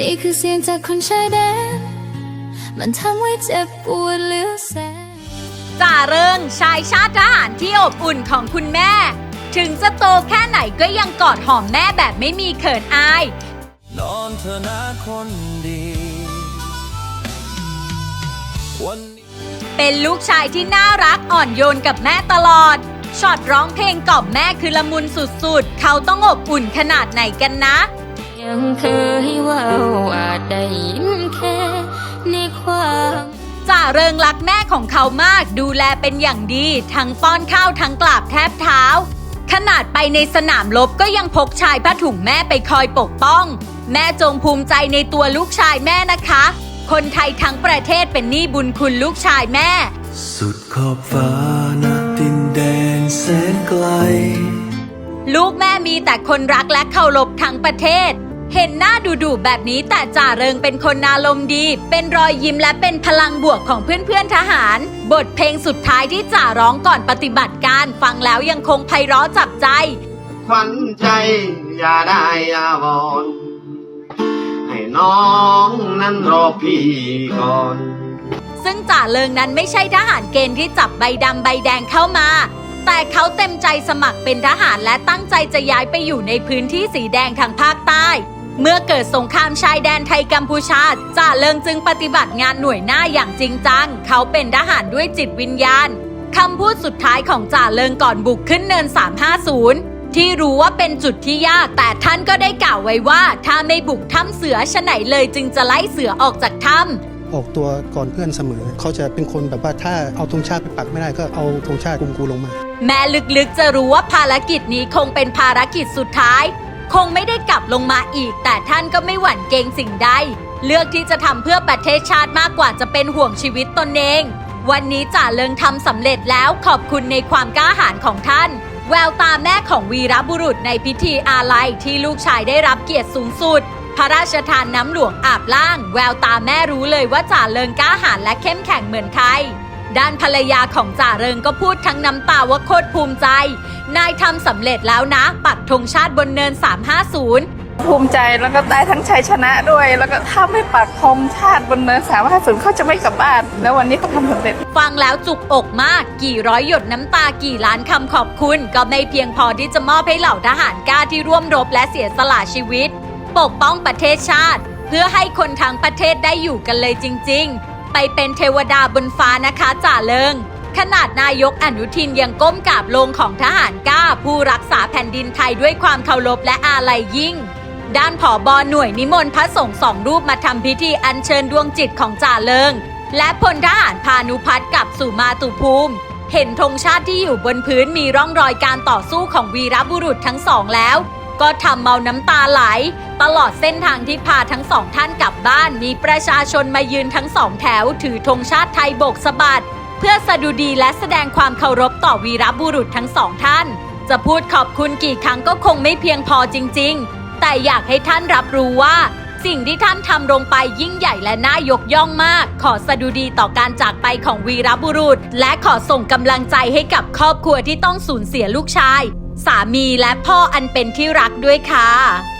นี่คือเสียงจากคนชายแดน มันทำให้เจ็บปวดเหลือแสนจ่าเริงชายชาติทหารที่อบอุ่นของคุณแม่ ถึงจะโตแค่ไหนก็ยังกอดหอมแม่แบบไม่มีเขินอาย นอนเธอะนะคนดีวันนี้เป็นลูกชายที่น่ารักอ่อนโยนกับแม่ตลอด ช็อตร้องเพลงกล่อมแม่คือละมุนสุดๆ เขาต้องอบอุ่นขนาดไหนกันนะ ยังเคยว่าอาจได้ยินแค่ในความจ่าเริงรักแม่ของเขามากดูแลเป็นอย่างดี ทั้งป้อนข้าวทั้งกราบแทบเท้า ขนาดไปในสนามรบก็ยังพกชายผ้าถุงแม่ไปคอยปกป้อง แม่จงภูมิใจในตัวลูกชายแม่นะคะ คนไทยทั้งประเทศเป็นหนี้บุญคุณลูกชายแม่ สุดขอบฟ้านะดินแดนแสนไกล ลูกแม่มีแต่คนรักและเคารพทั้งประเทศ เห็นหน้าดุๆแบบนี้แต่จ่าเริงเป็นคนอารมณ์ดี เป็นรอยยิ้มและเป็นพลังบวกของเพื่อนๆทหาร บทเพลงสุดท้ายที่จ่าร้องก่อนปฏิบัติการฟังแล้วยังคงไพเราะจับใจขวัญใจอย่าได้อาวรณ์ให้น้องนั้นรอพี่ก่อน ซึ่งจ่าเริงนั้นไม่ใช่ทหารเกณฑ์ที่จับใบดำใบแดงเข้ามาแต่เขาเต็มใจสมัครเป็นทหารและตั้งใจจะย้ายไปอยู่ในพื้นที่สีแดงทางภาคใต้ เมื่อเกิดสงครามชายแดนไทยกัมพูชาจ่าเริงจึงปฏิบัติงานหน่วยหน้าอย่างจริงจัง เขาเป็นทหารด้วยจิตวิญญาณคำพูดสุดท้ายของจ่าเริงก่อนบุกขึ้นเนิน 350 ที่รู้ว่าเป็นจุดที่ยาก แต่ท่านก็ได้กล่าวไว้ว่า ถ้าไม่บุกถ้ำเสือชะไหนเลยจึงจะไล่เสือออกจากถ้ำออกตัวก่อนเพื่อนเสมอ เขาจะเป็นคนแบบว่าถ้าเอาธงชาติไปปักไม่ได้ก็เอาธงชาติกุมกูลงมา แม้ลึกๆจะรู้ว่าภารกิจนี้คงเป็นภารกิจสุดท้าย คงไม่ได้กลับลงมาอีก แต่ท่านก็ไม่หวั่นเกรงสิ่งใด เลือกที่จะทำเพื่อประเทศชาติมากกว่าจะเป็นห่วงชีวิตตนเอง วันนี้จ่าเลิงทำสำเร็จแล้วขอบคุณในความกล้าหาญของท่าน แววตาแม่ของวีรบุรุษในพิธีอาลัยที่ลูกชายได้รับเกียรติสูงสุด พระราชทานน้ำหลวงอาบล่าง แววตาแม่รู้เลยว่าจ่าเลิงกล้าหาญและเข้มแข็งเหมือนใคร ด้านภรรยาของจ่าเริงก็พูดทั้งน้ำตาว่าโคตรภูมิใจ นายทำสำเร็จแล้วนะ ปักธงชาติบนเนิน 350ภูมิใจแล้วก็ได้ทั้งชัยชนะด้วย แล้วก็ถ้าไม่ปักธงชาติบนเนินสามห้าศูนย์เขาจะไม่กลับบ้าน แล้ววันนี้เขาทำสำเร็จ ฟังแล้วจุกอกมาก กี่ร้อยหยดน้ำตากี่ล้านคำขอบคุณ ก็ไม่เพียงพอที่จะมอบให้เหล่าทหารกล้าที่ร่วมรบและเสียสละชีวิต ปกป้องประเทศชาติ เพื่อให้คนทั้งประเทศได้อยู่กันเลยจริง ๆ ไปเป็นเทวดาบนฟ้านะคะจ่าเลิง ขนาดนายกอนุทินยังก้มกราบลงของทหารกล้า ผู้รักษาแผ่นดินไทยด้วยความเคารพและอาลัยยิ่ง ด้านผอบอหน่วยนิมนต์พระสงฆ์สองรูปมาทำพิธีอัญเชิญดวงจิตของจ่าเลิง และพลทหารพานุพัฒน์กลับสู่มาตุภูมิ เห็นธงชาติที่อยู่บนพื้นมีร่องรอยการต่อสู้ของวีรบุรุษทั้งสองแล้ว ก็ทำเมาน้ำตาไหล ตลอดเส้นทางที่พาทั้งสองท่านกลับบ้าน มีประชาชนมายืนทั้งสองแถว ถือธงชาติไทยโบกสะบัด เพื่อสดุดีและแสดงความเคารพต่อวีรบุรุษทั้งสองท่าน จะพูดขอบคุณกี่ครั้งก็คงไม่เพียงพอจริง ๆ แต่อยากให้ท่านรับรู้ว่า สิ่งที่ท่านทำลงไปยิ่งใหญ่และน่ายกย่องมาก ขอสดุดีต่อการจากไปของวีรบุรุษ และขอส่งกำลังใจให้กับครอบครัวที่ต้องสูญเสียลูกชาย สามีและพ่ออันเป็นที่รักด้วยค่ะ